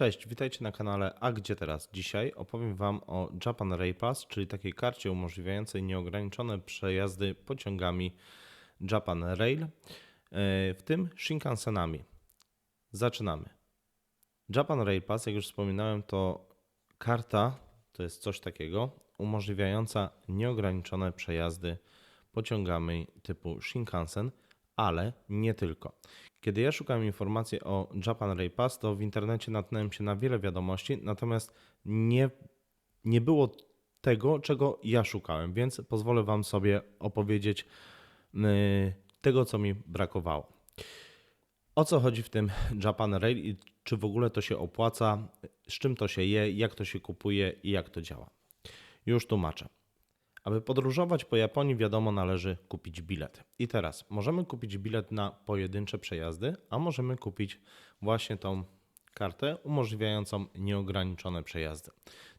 Cześć, witajcie na kanale A Gdzie Teraz? Dzisiaj opowiem Wam o Japan Rail Pass, czyli takiej karcie umożliwiającej nieograniczone przejazdy pociągami Japan Rail, e, w tym Shinkansenami. Zaczynamy. Japan Rail Pass, jak już wspominałem, to karta, to jest coś takiego, umożliwiająca nieograniczone przejazdy pociągami typu Shinkansen, ale nie tylko. Kiedy ja szukałem informacji o Japan Rail Pass, to w internecie natknąłem się na wiele wiadomości, natomiast nie, nie było tego, czego ja szukałem, więc pozwolę Wam sobie opowiedzieć yy, tego, co mi brakowało. O co chodzi w tym Japan Rail i czy w ogóle to się opłaca, z czym to się je, jak to się kupuje i jak to działa. Już tłumaczę. Aby podróżować po Japonii, wiadomo, należy kupić bilet. I teraz możemy kupić bilet na pojedyncze przejazdy, a możemy kupić właśnie tą kartę umożliwiającą nieograniczone przejazdy.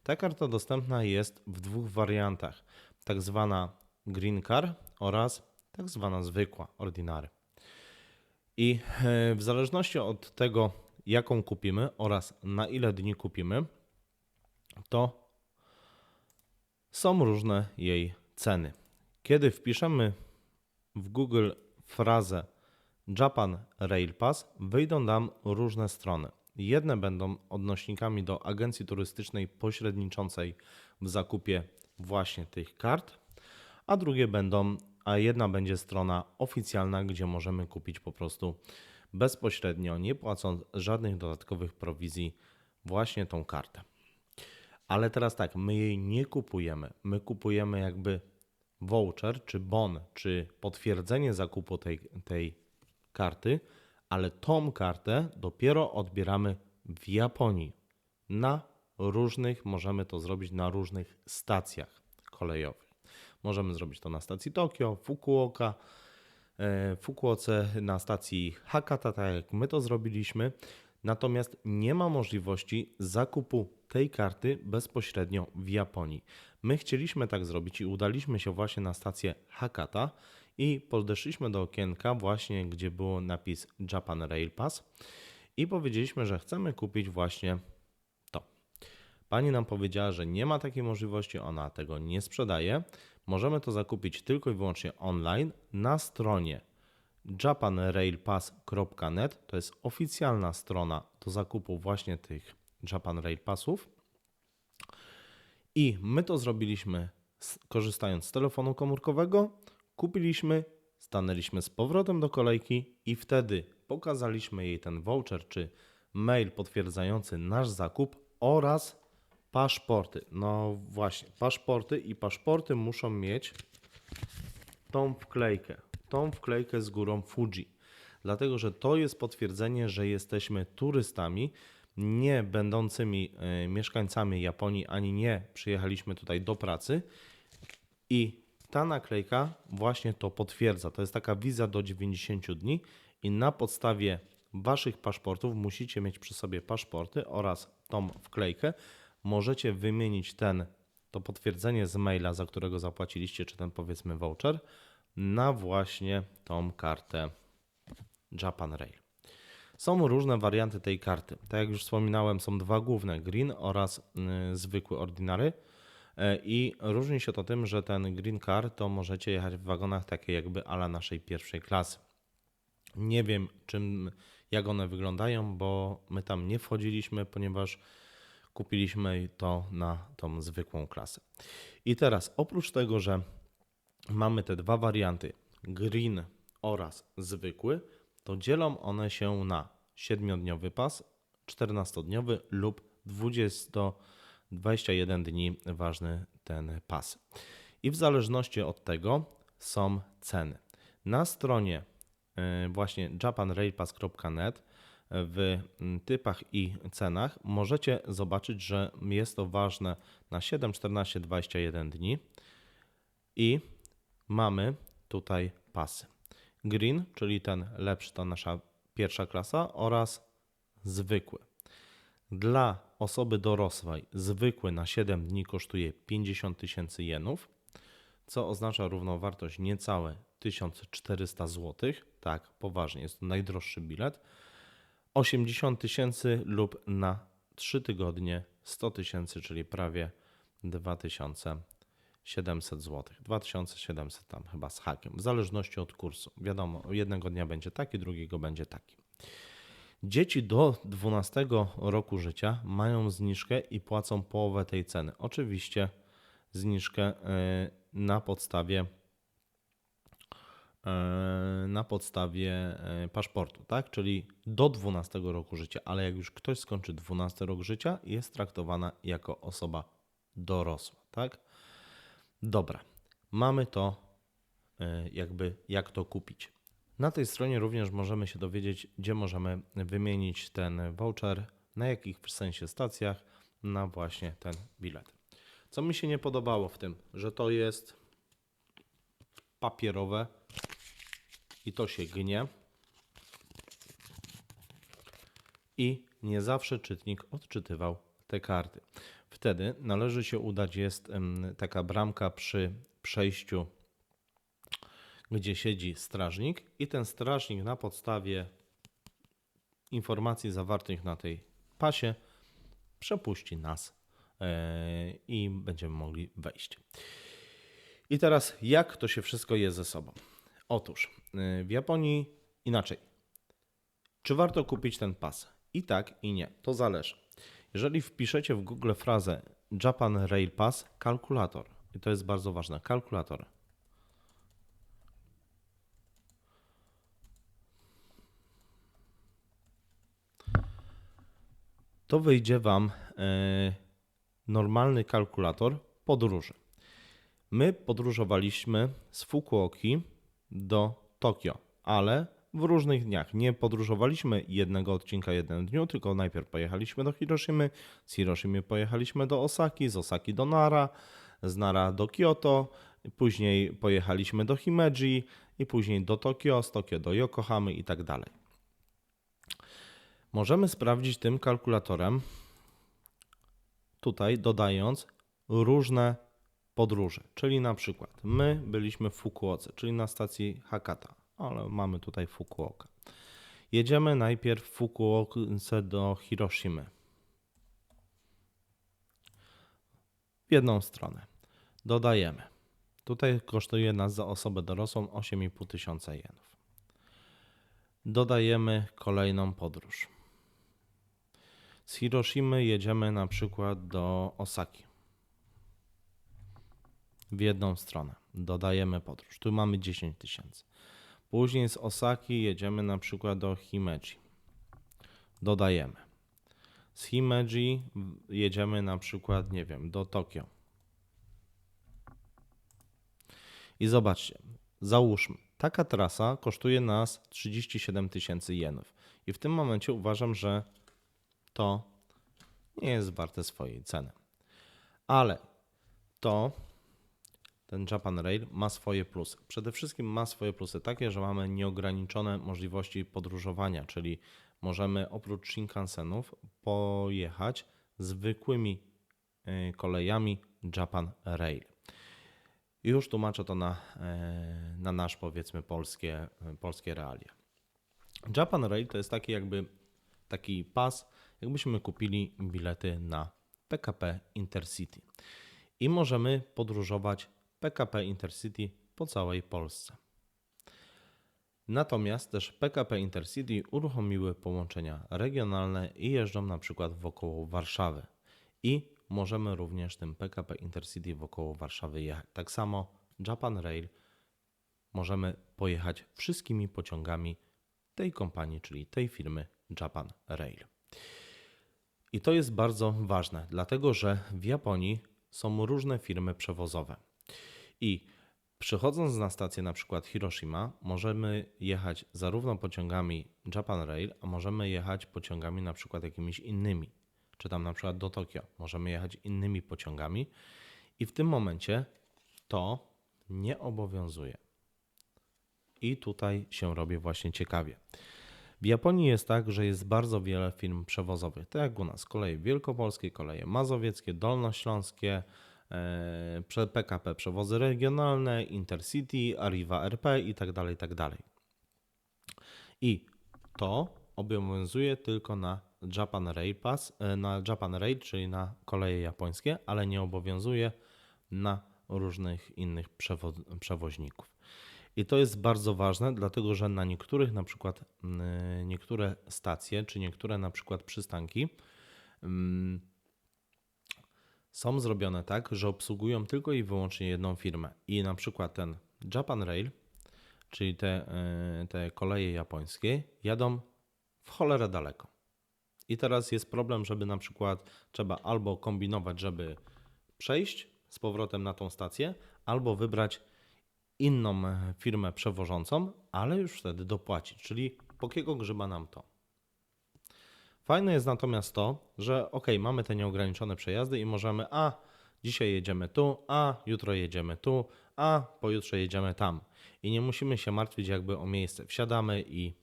Ta karta dostępna jest w dwóch wariantach: tak zwana Green Car oraz tak zwana zwykła, Ordinary. I e, w zależności od tego, jaką kupimy oraz na ile dni kupimy, to są różne jej ceny. Kiedy wpiszemy w Google frazę Japan Rail Pass, wyjdą nam różne strony. Jedne będą odnośnikami do agencji turystycznej pośredniczącej w zakupie właśnie tych kart, a drugie będą, a jedna będzie strona oficjalna, gdzie możemy kupić po prostu bezpośrednio, nie płacąc żadnych dodatkowych prowizji, właśnie tą kartę. Ale teraz tak, my jej nie kupujemy. My kupujemy jakby voucher, czy bon, czy potwierdzenie zakupu tej, tej karty, ale tą kartę dopiero odbieramy w Japonii. Na różnych, możemy to zrobić na różnych stacjach kolejowych. Możemy zrobić to na stacji Tokio, Fukuoka, e, Fukuoce, na stacji Hakata, tak jak my to zrobiliśmy. Natomiast nie ma możliwości zakupu tej karty bezpośrednio w Japonii. My chcieliśmy tak zrobić i udaliśmy się właśnie na stację Hakata i podeszliśmy do okienka właśnie, gdzie był napis Japan Rail Pass i powiedzieliśmy, że chcemy kupić właśnie to. Pani nam powiedziała, że nie ma takiej możliwości, ona tego nie sprzedaje. Możemy to zakupić tylko i wyłącznie online na stronie japanrailpass.net. To jest oficjalna strona do zakupu właśnie tych Japan Rail Passów. I my to zrobiliśmy korzystając z telefonu komórkowego, kupiliśmy, stanęliśmy z powrotem do kolejki i wtedy pokazaliśmy jej ten voucher czy mail potwierdzający nasz zakup oraz paszporty. No właśnie, paszporty i paszporty muszą mieć tą wklejkę, tą wklejkę z górą Fuji. Dlatego, że to jest potwierdzenie, że jesteśmy turystami, nie będącymi e, mieszkańcami Japonii, ani nie przyjechaliśmy tutaj do pracy. I ta naklejka właśnie to potwierdza. To jest taka wiza do 90 dni i na podstawie waszych paszportów musicie mieć przy sobie paszporty oraz tą wklejkę. Możecie wymienić ten, to potwierdzenie z maila, za którego zapłaciliście, czy ten powiedzmy voucher, na właśnie tą kartę Japan Rail. Są różne warianty tej karty. Tak jak już wspominałem, są dwa główne: green oraz y, zwykły ordinary. E, I różni się to tym, że ten green car to możecie jechać w wagonach takie jakby ala naszej pierwszej klasy. Nie wiem, czym, jak one wyglądają, bo my tam nie wchodziliśmy, ponieważ kupiliśmy to na tą zwykłą klasę. I teraz, oprócz tego, że mamy te dwa warianty, green oraz zwykły, to dzielą one się na 7-dniowy pas, 14-dniowy lub 20, 21 dni ważny ten pas. I w zależności od tego są ceny. Na stronie y, właśnie japanrailpass.net w typach i cenach możecie zobaczyć, że jest to ważne na 7, 14, 21 dni i mamy tutaj pasy. Green, czyli ten lepszy, to nasza pierwsza klasa oraz zwykły. Dla osoby dorosłej zwykły na 7 dni kosztuje 50 tysięcy jenów, co oznacza równowartość niecałe 1400 zł. Tak, poważnie, jest to najdroższy bilet. 80 tysięcy lub na 3 tygodnie 100 tysięcy, czyli prawie 2700 zł. 2700 tam chyba z hakiem, w zależności od kursu. Wiadomo, jednego dnia będzie taki, drugiego będzie taki. Dzieci do 12 roku życia mają zniżkę i płacą połowę tej ceny. Oczywiście zniżkę e, na podstawie e, na podstawie e, paszportu, tak? Czyli do 12 roku życia, ale jak już ktoś skończy 12 rok życia, jest traktowana jako osoba dorosła, tak? Dobra. Mamy to jakby jak to kupić. Na tej stronie również możemy się dowiedzieć, gdzie możemy wymienić ten voucher, na jakich w sensie stacjach, na właśnie ten bilet. Co mi się nie podobało w tym, że to jest papierowe i to się gnie. I nie zawsze czytnik odczytywał te karty. Wtedy należy się udać, jest taka bramka przy przejściu gdzie siedzi strażnik, i ten strażnik na podstawie informacji zawartych na tej pasie przepuści nas e, i będziemy mogli wejść. I teraz, jak to się wszystko je ze sobą? Otóż e, w Japonii inaczej. Czy warto kupić ten pas? I tak, i nie. To zależy. Jeżeli wpiszecie w Google frazę Japan Rail Pass kalkulator, i to jest bardzo ważne, kalkulator, to wyjdzie Wam e, normalny kalkulator podróży. My podróżowaliśmy z Fukuoki do Tokio, ale w różnych dniach. Nie podróżowaliśmy jednego odcinka jednym dniu, tylko najpierw pojechaliśmy do Hiroshimy, z Hiroshimy pojechaliśmy do Osaki, z Osaki do Nara, z Nara do Kyoto, później pojechaliśmy do Himeji i później do Tokio, z Tokio do Yokohamy i tak dalej. Możemy sprawdzić tym kalkulatorem, tutaj dodając różne podróże, czyli na przykład my byliśmy w Fukuoce, czyli na stacji Hakata, ale mamy tutaj Fukuoka. Jedziemy najpierw w do Hiroshimy. W jedną stronę. Dodajemy. Tutaj kosztuje nas za osobę dorosłą 8,5 tysiąca jenów. Dodajemy kolejną podróż. Z Hiroshimy jedziemy na przykład do Osaki. W jedną stronę. Dodajemy podróż. Tu mamy 10 tysięcy. Później z Osaki jedziemy na przykład do Himeji. Dodajemy. Z Himeji jedziemy na przykład, nie wiem, do Tokio. I zobaczcie, załóżmy, taka trasa kosztuje nas 37 tysięcy jenów. I w tym momencie uważam, że to nie jest warte swojej ceny. Ale to ten Japan Rail ma swoje plusy. Przede wszystkim ma swoje plusy takie, że mamy nieograniczone możliwości podróżowania, czyli możemy oprócz Shinkansenów pojechać zwykłymi e, kolejami Japan Rail. Już tłumaczę to na, e, na nasz, powiedzmy, polskie, polskie realia. Japan Rail to jest taki jakby taki pas, jakbyśmy kupili bilety na PKP Intercity. I możemy podróżować PKP Intercity po całej Polsce. Natomiast też PKP Intercity uruchomiły połączenia regionalne i jeżdżą na przykład wokoło Warszawy. I możemy również tym PKP Intercity wokoło Warszawy jechać. Tak samo Japan Rail możemy pojechać wszystkimi pociągami tej kompanii, czyli tej firmy Japan Rail. I to jest bardzo ważne, dlatego że w Japonii są różne firmy przewozowe. I przychodząc na stację na przykład Hiroshima, możemy jechać zarówno pociągami Japan Rail, a możemy jechać pociągami na przykład jakimiś innymi. Czy tam na przykład do Tokio, możemy jechać innymi pociągami. I w tym momencie to nie obowiązuje. I tutaj się robi właśnie ciekawie. W Japonii jest tak, że jest bardzo wiele firm przewozowych, tak jak u nas. Koleje wielkopolskie, koleje mazowieckie, dolnośląskie, PKP e, przewozy regionalne, Intercity, Arriva RP itd. Tak itd. Tak I to obowiązuje tylko na Japan Rail Pass, e, na Japan Rail, czyli na koleje japońskie, ale nie obowiązuje na różnych innych przewo- przewoźników. I to jest bardzo ważne, dlatego że na niektórych na przykład niektóre stacje, czy niektóre na przykład przystanki są zrobione tak, że obsługują tylko i wyłącznie jedną firmę. I na przykład ten Japan Rail, czyli te, e, te koleje japońskie, jadą w cholerę daleko. I teraz jest problem, żeby na przykład trzeba albo kombinować, żeby przejść z powrotem na tą stację, albo wybrać inną e, firmę przewożącą, ale już wtedy dopłacić. Czyli po kiego grzyba nam to? Fajne jest natomiast to, że ok, mamy te nieograniczone przejazdy i możemy, a dzisiaj jedziemy tu, a jutro jedziemy tu, a pojutrze jedziemy tam. I nie musimy się martwić jakby o miejsce. Wsiadamy i,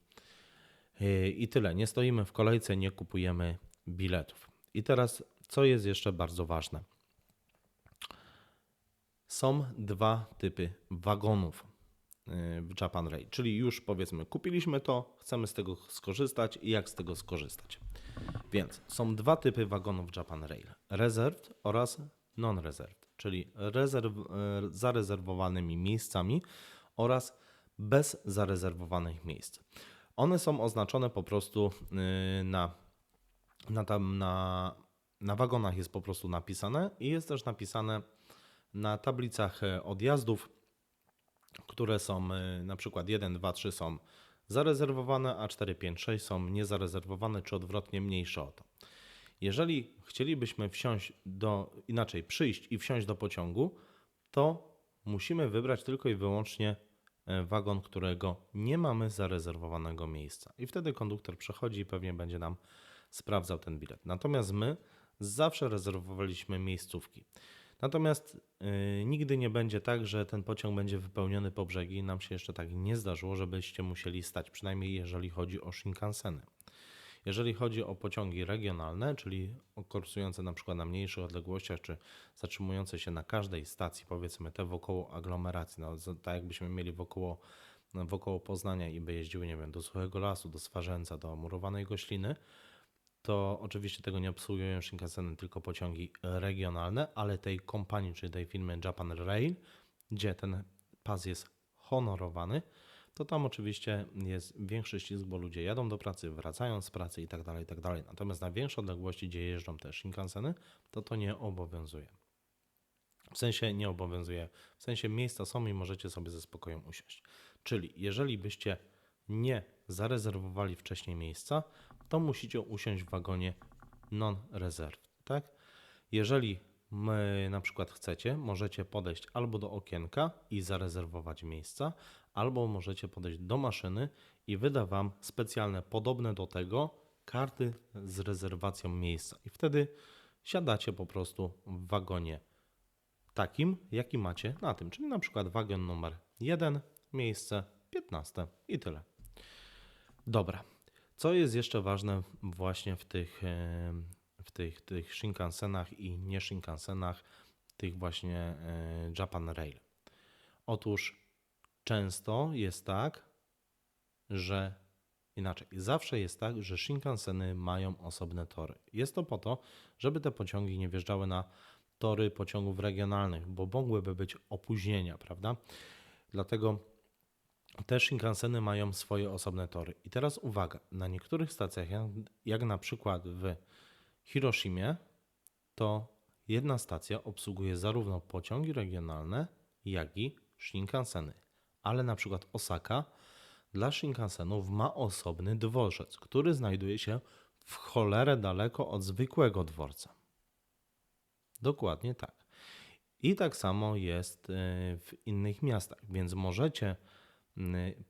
i tyle. Nie stoimy w kolejce, nie kupujemy biletów. I teraz, co jest jeszcze bardzo ważne? Są dwa typy wagonów w Japan Rail, czyli już powiedzmy kupiliśmy to, chcemy z tego skorzystać i jak z tego skorzystać. Więc są dwa typy wagonów Japan Rail: reserved oraz non-reserved, czyli rezerw, y, zarezerwowanymi miejscami oraz bez zarezerwowanych miejsc. One są oznaczone po prostu y, na, na, tam, na, na wagonach jest po prostu napisane i jest też napisane na tablicach odjazdów, które są e, na przykład 1, 2, 3 są zarezerwowane, a 4, 5, 6 są niezarezerwowane, czy odwrotnie mniejsze o to. Jeżeli chcielibyśmy wsiąść do, inaczej przyjść i wsiąść do pociągu, to musimy wybrać tylko i wyłącznie e, wagon, którego nie mamy zarezerwowanego miejsca. I wtedy konduktor przechodzi i pewnie będzie nam sprawdzał ten bilet. Natomiast my zawsze rezerwowaliśmy miejscówki. Natomiast yy, nigdy nie będzie tak, że ten pociąg będzie wypełniony po brzegi. Nam się jeszcze tak nie zdarzyło, żebyście musieli stać, przynajmniej jeżeli chodzi o Shinkanseny. Jeżeli chodzi o pociągi regionalne, czyli kursujące na przykład na mniejszych odległościach, czy zatrzymujące się na każdej stacji, powiedzmy te wokoło aglomeracji, no, tak jakbyśmy mieli wokoło, wokoło Poznania i by jeździły, nie wiem, do Suchego Lasu, do Swarzędza, do Murowanej Gośliny, to oczywiście tego nie obsługują Shinkanseny, tylko pociągi regionalne, ale tej kompanii, czyli tej firmy Japan Rail, gdzie ten pas jest honorowany, to tam oczywiście jest większy ścisk, bo ludzie jadą do pracy, wracają z pracy i tak dalej, tak dalej. Natomiast na większe odległości, gdzie jeżdżą te Shinkanseny, to to nie obowiązuje. W sensie nie obowiązuje, w sensie miejsca są i możecie sobie ze spokojem usiąść. Czyli jeżeli byście nie zarezerwowali wcześniej miejsca, to musicie usiąść w wagonie non-reserved, tak? Jeżeli my na przykład chcecie, możecie podejść albo do okienka i zarezerwować miejsca, albo możecie podejść do maszyny i wyda Wam specjalne, podobne do tego, karty z rezerwacją miejsca. I wtedy siadacie po prostu w wagonie takim, jaki macie na tym, czyli na przykład wagon numer 1, miejsce 15 i tyle. Dobra, co jest jeszcze ważne właśnie w tych, e, w tych, tych Shinkansenach i nie Shinkansenach, tych właśnie e, Japan Rail? Otóż często jest tak, że inaczej, zawsze jest tak, że Shinkanseny mają osobne tory. Jest to po to, żeby te pociągi nie wjeżdżały na tory pociągów regionalnych, bo mogłyby być opóźnienia, prawda? Dlatego te Shinkanseny mają swoje osobne tory. I teraz uwaga, na niektórych stacjach, jak, na przykład w Hiroshimie, to jedna stacja obsługuje zarówno pociągi regionalne, jak i Shinkanseny. Ale na przykład Osaka dla Shinkansenów ma osobny dworzec, który znajduje się w cholerę daleko od zwykłego dworca. Dokładnie tak. I tak samo jest y, w innych miastach, więc możecie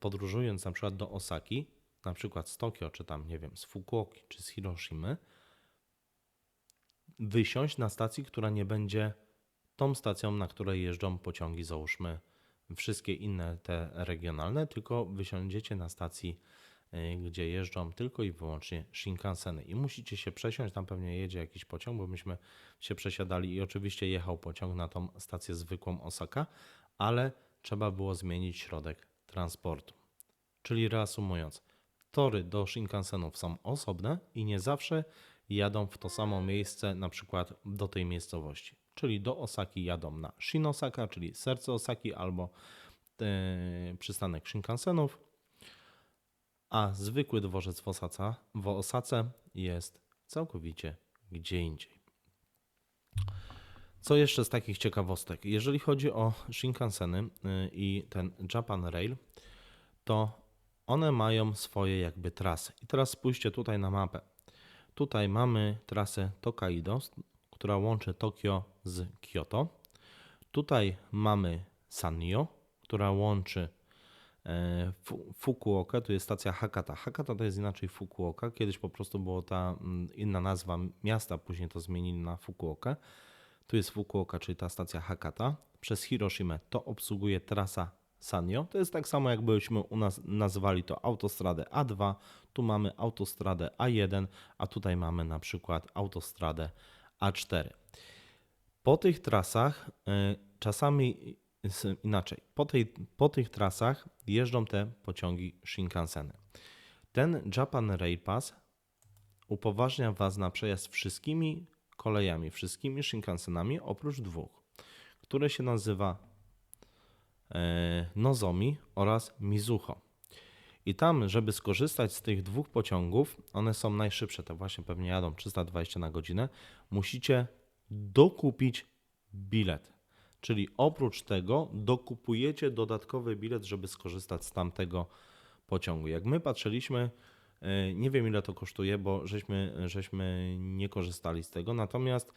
podróżując na przykład do Osaki, na przykład z Tokio, czy tam, nie wiem, z Fukuoki, czy z Hiroshimy, wysiąść na stacji, która nie będzie tą stacją, na której jeżdżą pociągi, załóżmy wszystkie inne te regionalne, tylko wysiądziecie na stacji, y, gdzie jeżdżą tylko i wyłącznie Shinkanseny i musicie się przesiąść, tam pewnie jedzie jakiś pociąg, bo myśmy się przesiadali i oczywiście jechał pociąg na tą stację zwykłą Osaka, ale trzeba było zmienić środek transportu. Czyli reasumując, tory do Shinkansenów są osobne i nie zawsze jadą w to samo miejsce, na przykład do tej miejscowości. Czyli do Osaki jadą na Shinosaka, czyli serce Osaki, albo e, przystanek Shinkansenów, a zwykły dworzec w, Osaca, w Osace jest całkowicie gdzie indziej. Co jeszcze z takich ciekawostek? Jeżeli chodzi o Shinkanseny y, i ten Japan Rail, to one mają swoje jakby trasy. I teraz spójrzcie tutaj na mapę. Tutaj mamy trasę Tokaido, która łączy Tokio z Kyoto. Tutaj mamy Sanyo, która łączy e, Fu- Fukuoka, tu jest stacja Hakata. Hakata to jest inaczej Fukuoka. Kiedyś po prostu była ta mm, inna nazwa miasta, później to zmienili na Fukuokę. Tu jest Fukuoka, czyli ta stacja Hakata. Przez Hiroshima to obsługuje trasa Sanyo. To jest tak samo, jakbyśmy u nas nazwali to autostradę A2. Tu mamy autostradę A1, a tutaj mamy na przykład autostradę A4. Po tych trasach y, czasami inaczej. Po, tej, po tych trasach jeżdżą te pociągi Shinkanseny. Ten Japan Rail Pass upoważnia Was na przejazd wszystkimi kolejami, wszystkimi Shinkansenami oprócz dwóch, które się nazywa e, Nozomi oraz Mizuho. I tam, żeby skorzystać z tych dwóch pociągów, one są najszybsze, te właśnie pewnie jadą 320 na godzinę, musicie dokupić bilet. Czyli oprócz tego dokupujecie dodatkowy bilet, żeby skorzystać z tamtego pociągu. Jak my patrzyliśmy, nie wiem ile to kosztuje, bo żeśmy, żeśmy nie korzystali z tego, natomiast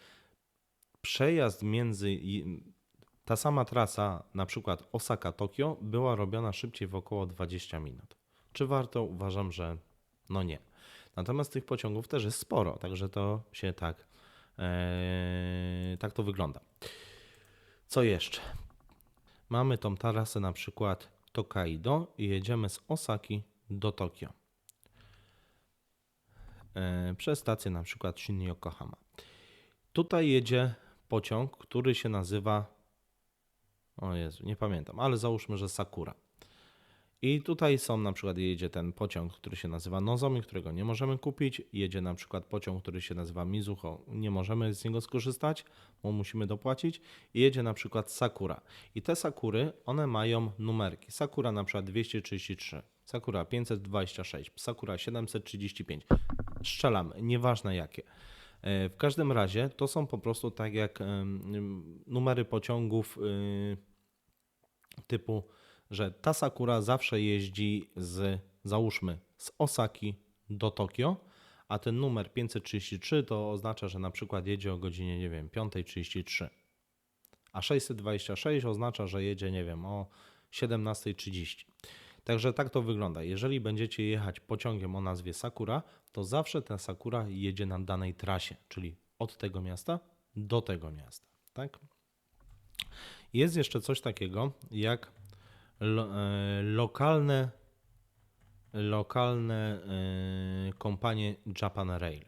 przejazd między ta sama trasa, na przykład Osaka-Tokio, była robiona szybciej w około 20 minut. Czy warto? Uważam, że no nie. Natomiast tych pociągów też jest sporo, także to się tak, e, tak to wygląda. Co jeszcze? Mamy tą trasę na przykład Tokaido i jedziemy z Osaki do Tokio. E, przez stację na przykład Shin Yokohama. Tutaj jedzie pociąg, który się nazywa. O Jezu, nie pamiętam, ale załóżmy, że Sakura. I tutaj są na przykład jedzie ten pociąg, który się nazywa Nozomi, którego nie możemy kupić. Jedzie na przykład pociąg, który się nazywa Mizuho. Nie możemy z niego skorzystać, bo musimy dopłacić. I jedzie na przykład Sakura. I te Sakury, one mają numerki. Sakura na przykład 233, Sakura 526, Sakura 735. Strzelam, nieważne jakie. E, W każdym razie to są po prostu tak jak numery pociągów y, typu, że ta Sakura zawsze jeździ z, załóżmy, z Osaki do Tokio, a ten numer 533 to oznacza, że na przykład jedzie o godzinie, nie wiem, 5.33. A 626 oznacza, że jedzie, nie wiem, o 17.30. Także tak to wygląda. Jeżeli będziecie jechać pociągiem o nazwie Sakura, to zawsze ta Sakura jedzie na danej trasie, czyli od tego miasta do tego miasta. Tak? Jest jeszcze coś takiego jak lo, e, lokalne, lokalne e, kompanie Japan Rail.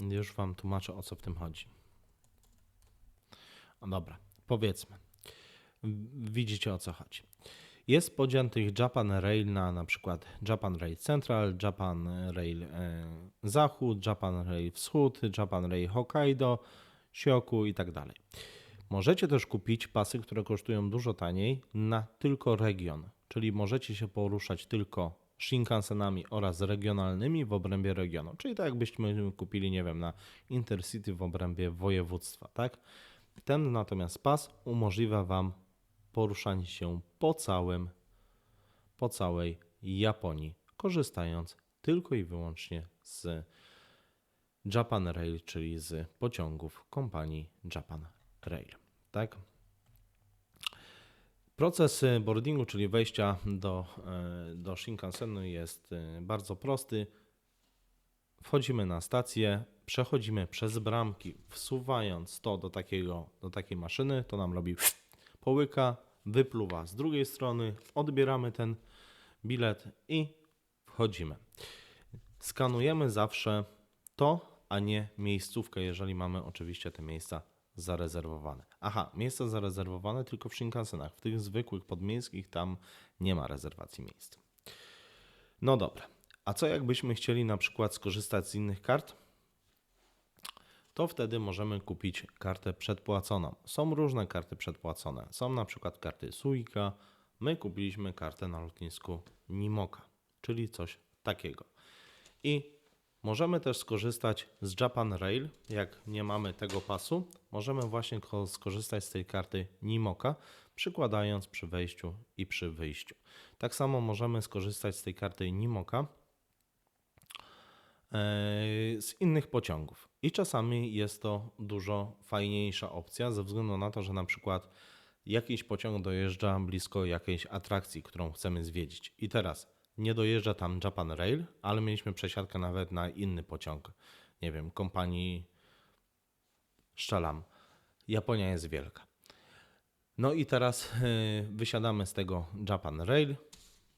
Już Wam tłumaczę o co w tym chodzi. No dobra, powiedzmy. Widzicie o co chodzi. Jest podział tych Japan Rail na na przykład Japan Rail Central, Japan Rail e, Zachód, Japan Rail Wschód, Japan Rail Hokkaido, Shioku i tak dalej. Możecie też kupić pasy, które kosztują dużo taniej na tylko region, czyli możecie się poruszać tylko Shinkansenami oraz regionalnymi w obrębie regionu, czyli tak jakbyśmy kupili, nie wiem, na Intercity w obrębie województwa, tak? Ten natomiast pas umożliwia Wam poruszanie się po całym, po całej Japonii, korzystając tylko i wyłącznie z Japan Rail, czyli z pociągów kompanii Japan Rail. Tak? Proces boardingu, czyli wejścia do, e, do Shinkansenu jest y, bardzo prosty. Wchodzimy na stację, przechodzimy przez bramki, wsuwając to do, takiego, do takiej maszyny, to nam robi połyka, wypluwa z drugiej strony, odbieramy ten bilet i wchodzimy. Skanujemy zawsze to, a nie miejscówkę, jeżeli mamy oczywiście te miejsca zarezerwowane. Aha, miejsca zarezerwowane tylko w Shinkansenach. W tych zwykłych podmiejskich tam nie ma rezerwacji miejsc. No dobra. A co jakbyśmy chcieli na przykład skorzystać z innych kart? To wtedy możemy kupić kartę przedpłaconą. Są różne karty przedpłacone. Są na przykład karty Suica. My kupiliśmy kartę na lotnisku Nimoka, czyli coś takiego. I możemy też skorzystać z Japan Rail. Jak nie mamy tego pasu, możemy właśnie ko- skorzystać z tej karty Nimoka, przykładając przy wejściu i przy wyjściu. Tak samo możemy skorzystać z tej karty Nimoka e, z innych pociągów. I czasami jest to dużo fajniejsza opcja, ze względu na to, że na przykład jakiś pociąg dojeżdża blisko jakiejś atrakcji, którą chcemy zwiedzić. I teraz nie dojeżdża tam Japan Rail, ale mieliśmy przesiadkę nawet na inny pociąg. Nie wiem, kompanii Szczalam. Japonia jest wielka. No i teraz yy, wysiadamy z tego Japan Rail.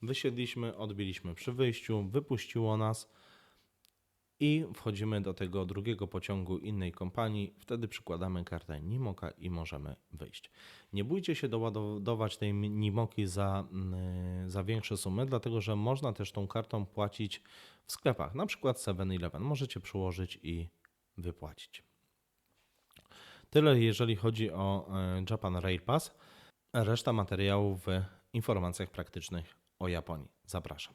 Wysiedliśmy, odbiliśmy przy wyjściu, wypuściło nas i wchodzimy do tego drugiego pociągu innej kompanii. Wtedy przykładamy kartę Nimoka i możemy wyjść. Nie bójcie się doładować tej Nimoki za, mm, za większe sumy, dlatego że można też tą kartą płacić w sklepach, na przykład 7-Eleven. Możecie przyłożyć i wypłacić. Tyle jeżeli chodzi o e, Japan Rail Pass. Reszta materiałów w informacjach praktycznych o Japonii. Zapraszam.